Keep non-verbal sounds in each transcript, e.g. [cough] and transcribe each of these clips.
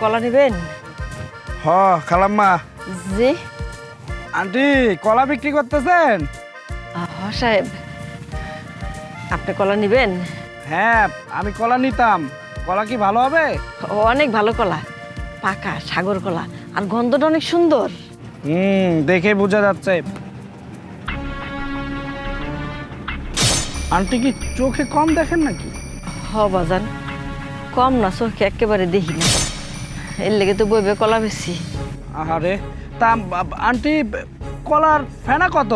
কলা নেবেন? হ খালাম্মা। জি। আন্টি কলা বিক্রি করতেছেন? হ সাহেব। আপনি কলা নেবেন? হ্যাঁ আমি কলা নিতাম। কলা কি ভালো হবে? অনেক ভালো কলা। পাকা সাগর কলা। আর গন্ধটা অনেক সুন্দর। হুম দেখে বোঝা যাচ্ছে। আন্টি কি চোখে কম দেখেন নাকি? হ বাজান। কম না চোখে একেবারে দেখি না। এর লেগে তো বইবে কলা বেশি। আহারে তা আন্টি কলার ফেনা কত?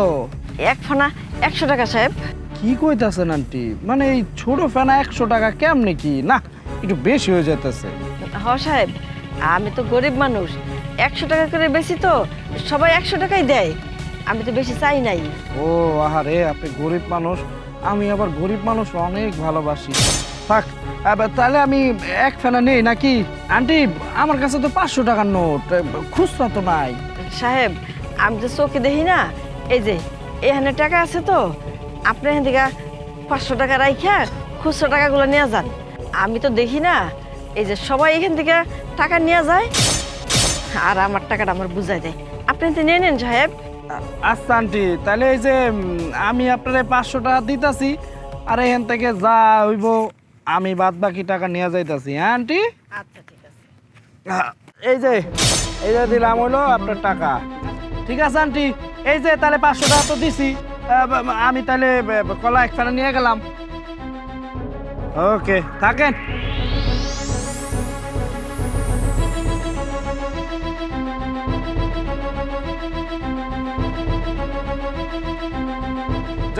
এক ফেনা একশো টাকা সাহেব। কি কইতাছেন আন্টি? মানে এই ছোট ফেনা একশো টাকা কেমনে কি? না একটু বেশি হয়ে যেতেছে হ সাহেব আমি তো গরিব মানুষ। একশো টাকা করে বেশি তো সবাই একশো টাকাই দেয়। আমি তো বেশি চাই নাই। ও আহারে আপনি গরিব মানুষ। আমি আবার গরিব মানুষ, অনেক ভালোবাসি। থাক তাহলে আমি এক ফেনা নেই নাকি? আন্টি, আমার কাছে তো পাঁচশো টাকার নোট খুচরা তো নাই। সাহেব, আমি তো চোখে দেখি না, এই যে, এখানে টাকা আছে তো, আপনি এখান থেকে পাঁচশো টাকা রাইখা খুচরো টাকাগুলো নিয়ে যান। আমি তো দেখি না, এই যে সবাই এখান থেকে টাকা নিয়ে যায়। আর আমার টাকাটা আমার বুঝাই দেয়। আপনি তো নিয়ে নেন সাহেব। আচ্ছা আন্টি তাহলে এই যে আমি আপনার পাঁচশো টাকা দিতাছি আর এখান থেকে যা হইব আমি বাদ বাকি টাকা নিয়ে যাইতাছি হ্যাঁ আন্টি? আচ্ছা এই যে এই যে দিলাম হইল আপনার টাকা। ঠিক আছে আন্টি এই যে তাহলে পাঁচশো টাকা তো দিছি আমি তাহলে কলা এক নিয়ে গেলাম। ওকে থাকেন।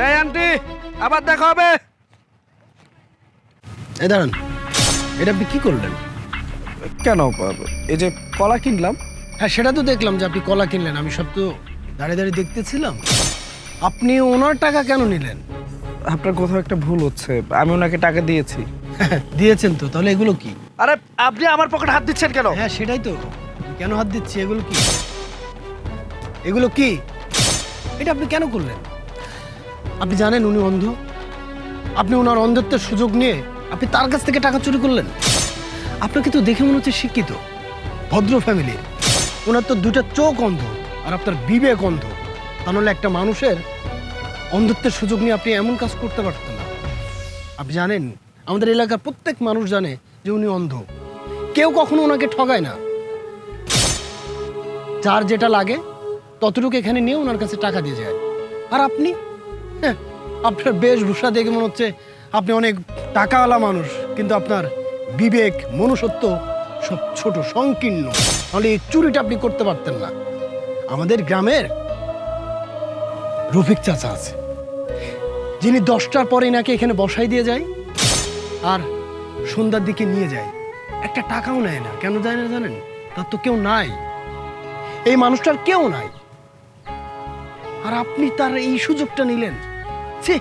জয় আন্টি আবার দেখা হবে। এ দাঁড়ান এটা আপনি কি করলেন? কেন এই যে কলা কিনলাম। হ্যাঁ সেটা তো দেখলাম যে আপনি কলা কিনলেন আমি সব তো দাঁড়িয়ে দাঁড়িয়ে দেখতেছিলাম। আপনি ওনার টাকা কেন নিলেন? আপনার কোথাও একটা ভুল হচ্ছে আমি ওনাকে টাকা দিয়েছি। [laughs] দিয়েছেন তো তাহলে এগুলো কি? আরে আপনি আমার পকেটে হাত দিচ্ছেন কেন? হ্যাঁ সেটাই তো। কেন হাত দিচ্ছি এগুলো কি? এগুলো কি? এটা আপনি কেন করলেন? আপনি জানেন উনি অন্ধ? আপনি ওনার অন্ধত্বের সুযোগ নিয়ে আপনি তার কাছ থেকে টাকা চুরি করলেন? আপনাকে তো দেখে মনে হচ্ছে শিক্ষিত, ভদ্র ফ্যামিলি ওনার তো দুটা চোখ অন্ধ আর আপনার বিবেক অন্ধ। তা নাহলে একটা মানুষের অন্ধত্বের সুযোগ নিয়ে আপনি এমন কাজ করতে পারতেন না। আপনি জানেন, আমাদের এলাকার প্রত্যেক মানুষ জানে যে উনি অন্ধ। কেউ কখনো ওনাকে ঠগায় না। যার যেটা লাগে, ততটুকু এখানে নিয়ে ওনার কাছে টাকা দিয়ে যায়। আর আপনি? আপনার বেশভূষা দেখে মনে হচ্ছে আপনি অনেক টাকাওয়ালা মানুষ, কিন্তু আপনার বিবেক, মনুষ্যত্ব সব ছোট, সংকীর্ণ। তাহলে এই চুরিটা আপনি করতে পারতেন না। আমাদের গ্রামের রফিক চাচা আছে। যিনি দশটার পরে নাকি এখানে বসাই দিয়ে যায় আর সন্ধ্যার দিকে নিয়ে যায়। একটা টাকাও নেয় না। কেন যায় না জানেন? তার তো কেউ নাই। এই মানুষটার কেউ নাই। আর আপনি তার এই সুযোগটা নিলেন। ছি।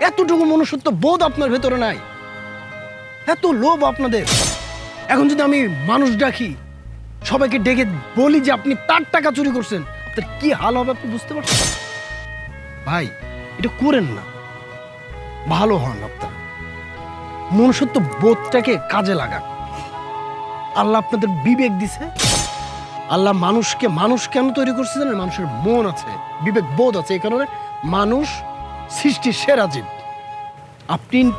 এতটুকু মনুষ্যত্ব বোধ আপনার ভেতরে নাই। এত লোভ আপনাদের। এখন যদি আমি মানুষ ডাকি, সবাইকে ডেকে বলি যে আপনি তার টাকা চুরি করছেন, আপনার কি হাল হবে আপনি বুঝতে পারছেন? ভাই, এটা করেন না। ভালো হন আপনারা। মনুষ্যত্ব বোধটাকে কাজে লাগান। আল্লাহ আপনাদের বিবেক দিছে। আল্লাহ মানুষকে, মানুষ কেন তৈরি করছে জানেন? মানুষের মন আছে, বিবেক বোধ আছে এই কারণে। মানুষ সৃষ্টির সেরা জীব আপনি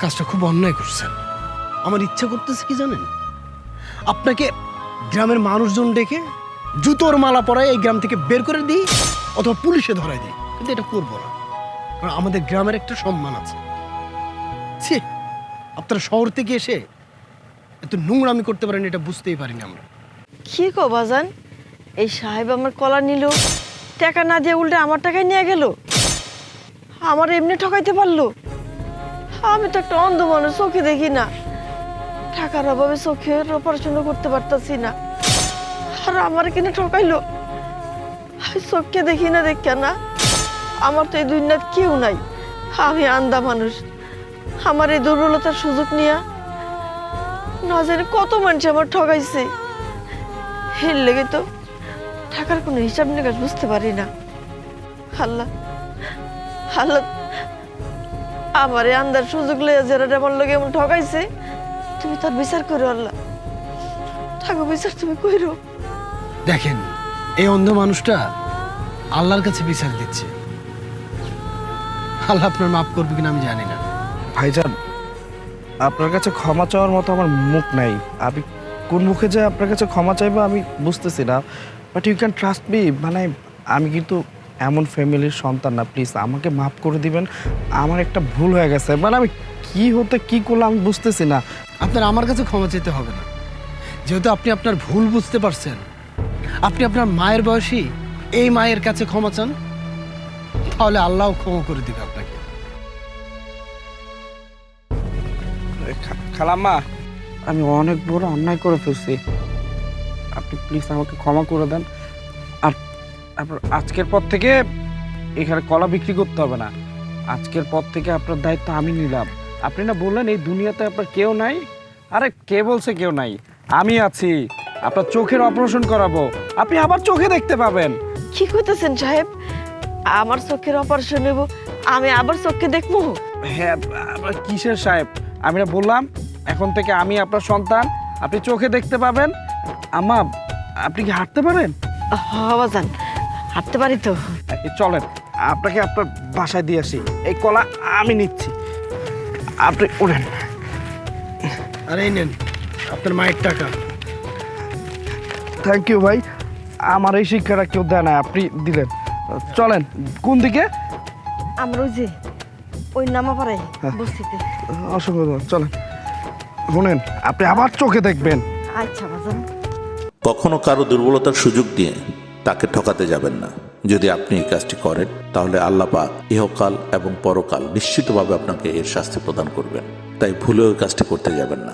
কাজটা খুব অন্যায় করছেন। আমার ইচ্ছা করতেছে কি জানেন? আপনাকে গ্রামের মানুষজন ডেকে জুতোর মালা পরায় এই গ্রাম থেকে বের করে দিই অথবা পুলিশে ধরাই দিই। কিন্তু এটা করব না। কারণ আমাদের গ্রামের একটা সম্মান আছে। ছি, আপনারা শহর থেকে এসে এত নোংরামি করতে পারেন এটা বুঝতেই পারিনি আমরা। কি কো বাজান? এই সাহেব আমার কলা নিল। টাকা না দিয়ে উল্টে আমার টাকায় নিয়ে গেল? আমার এমনি ঠকাইতে পারল? আমি তো একটা অন্ধ মানুষ চোখে দেখি না। টাকার অভাবে চোখের অপারেশনও করতে পারতাছি না। আর আমার কিনে ঠকাইলো? চোখকে দেখি না দেখ না। আমার তো এই দুনিয়াত কেউ নাই। আমি আন্দা মানুষ। আমার এই দুর্বলতার সুযোগ নিয়ে না জানি কত মানুষ আমার ঠকাইছে। হের লেগে তো টাকার কোনো হিসাব নিকাশ বুঝতে পারি না। আল্লাহ আল্লাহ আমারে আন্দার সুযোগ লইয়া যারা আমার লোক এমন ঠকাইছে। তুমি তার বিচার করো আল্লাহ। ঠাকুর বিচার তুমি কইরো দেখেন এই অন্ধ মানুষটা আল্লাহর কাছে বিচার দিচ্ছে। আল্লাহ আপনার মাফ করবে কিনা আমি জানি না। ভাইজান আপনার কাছে ক্ষমা চাওয়ার মতো আমার মুখ নাই। আমি কোন মুখে যে আপনার কাছে ক্ষমা চাইব আমি বুঝতেছি না। But you can trust me মানে আমি কিন্তু এমন ফ্যামিলির সন্তান না। প্লিজ আমাকে মাফ করে দিবেন। আমার একটা ভুল হয়ে গেছে। মানে আমি কি হতে কি করলাম আমি বুঝতেছি না। আপনার আমার কাছে ক্ষমা চাইতে হবে না। যেহেতু আপনি আপনার ভুল বুঝতে পারছেন। আপনি আপনার মায়ের বয়সী এই মায়ের কাছে ক্ষমা চান। তাহলে আল্লাহ ক্ষমা করে দিবে আপনাকে। খালাম্মা। আমি অনেক বড় অন্যায় করে ফেলছি। আপনি প্লিজ আমাকে ক্ষমা করে দেন। আর আপনার আজকের পর থেকে এখানে কলা বিক্রি করতে হবে না। আজকের পর থেকে আপনার দায়িত্ব আমি নিলাম। আপনি না বললেন এই দুনিয়াতে আপনার কেউ নাই? আরে কে বলছে কেউ নাই? আমি আছি। আপনার চোখের অপারেশন করাবো। আপনি আবার চোখে দেখতে পাবেন। কি করতেছেন সাহেব? আমার চোখের অপারেশন নেব আমি আবার চোখকে দেখব? হ্যাঁ কিসের সাহেব? আমি না বললাম এখন থেকে আমি আপনার সন্তান। আপনি চোখে দেখতে পাবেন। আমা আপনি কি হাঁটতে পারেন? বাজান হাঁটতে পারি তো? চলেন আপনাকে আপনার বাসায় দিয়ে আসি। এই কলা আমি নিচ্ছি। আপনি উঠেন। আর এই নেন আপনার মায়ের টাকা। থ্যাংক ইউ ভাই। আমার এই শিক্ষাটা কেউ দেয় না আপনি দিলেন। চলেন কোন দিকে? আমরা ওই যে ওই নামা পাড়াই হ্যাঁ। বস্তিতে। অসংখ্য চলেন। শুনেন আপনি আবার চোখে দেখবেন। আচ্ছা বাজান। কখনো কারও দুর্বলতার সুযোগ দিয়ে তাকে ঠকাতে যাবেন না। যদি আপনি এই কাজটি করেন, তাহলে আল্লাহ পাক ইহকাল এবং পরকাল নিশ্চিতভাবে আপনাকে এর শাস্তি প্রদান করবেন। তাই ভুলেও এই কাজটি করতে যাবেন না।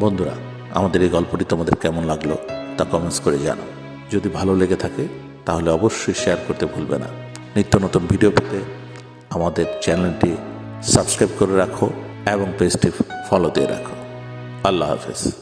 বন্ধুরা, আমাদের এই গল্পটি তোমাদের কেমন লাগল তা কমেন্টস করে জানাও। যদি ভালো লেগে থাকে, তাহলে অবশ্যই শেয়ার করতে ভুলবে না। নিত্য নতুন ভিডিও পেতে আমাদের চ্যানেলটি সাবস্ক্রাইব করে রাখো এবং পেজটি ফলো দিয়ে রাখো। আল্লাহ হাফেজ।